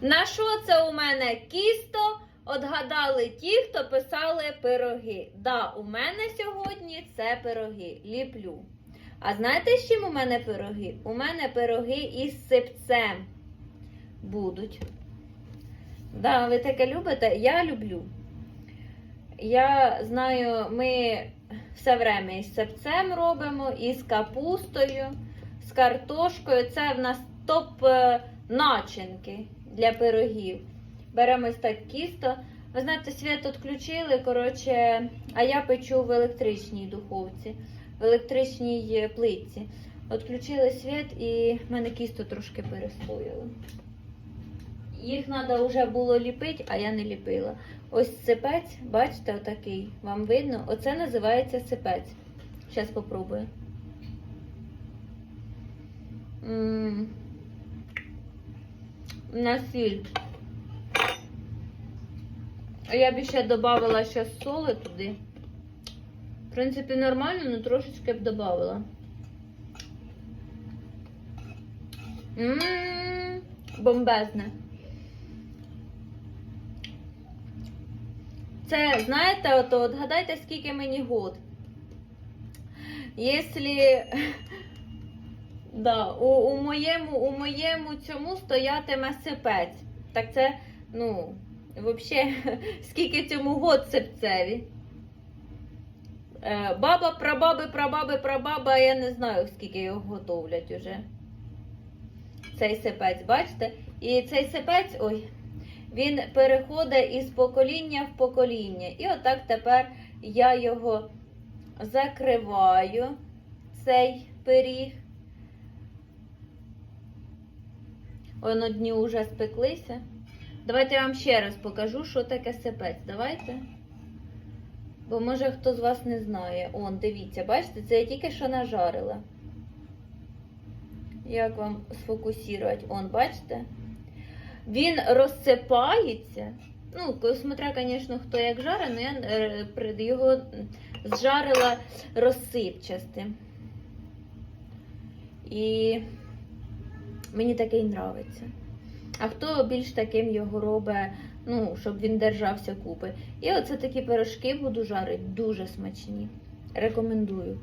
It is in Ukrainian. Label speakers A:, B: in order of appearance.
A: На що це у мене кісто? Отгадали ті, хто писали пироги. Да, у мене сьогодні це пироги. Ліплю. А знаєте, з чим у мене пироги? У мене пироги із сипцем будуть. Да, ви таке любите? Я люблю. Я знаю, ми все время із сипцем робимо, і з капустою, з картошкою. Це в нас топ е, для пирогів. Беремо так кісто. Ви знаєте, світ відключили, коротше, а я печу в електричній духовці, в електричній плитці. Відключили світ і в мене кісто трошки перестояло. Їх треба вже було ліпити, а я не ліпила. Ось сипець, бачите, отакий. Вам видно? Оце називається сипець. Зараз спробую. На сіль. Я б ще додавала ще соли туди. В принципі, нормально, але трошечки б додавала. Ммм, бомбезне. Це, знаєте, от, от гадайте, скільки мені год. Якщо да, у, у, моєму, у моєму цьому стоятиме сипець, так це, ну, взагалі, скільки цьому год сипцеві. Е, Баба, прабаби, прабаби, прабаба, я не знаю, скільки його готовлять уже. Цей сипець, бачите? І цей сипець, ой, він переходить із покоління в покоління. І отак тепер я його закриваю, цей пиріг. Воно дні вже спеклися. Давайте я вам ще раз покажу, що таке сипець. Давайте. Бо може хто з вас не знає. Он, дивіться, бачите, це я тільки що нажарила. Як вам сфокусувати? Он, бачите? Він розсипається. Ну, смотря, звісно, хто як жарить, але я е, його зжарила розсипчастим. І мені такий нравиться. А хто більш таким його робить, ну, щоб він держався купи. І оце такі пирожки буду жарити, дуже смачні. Рекомендую.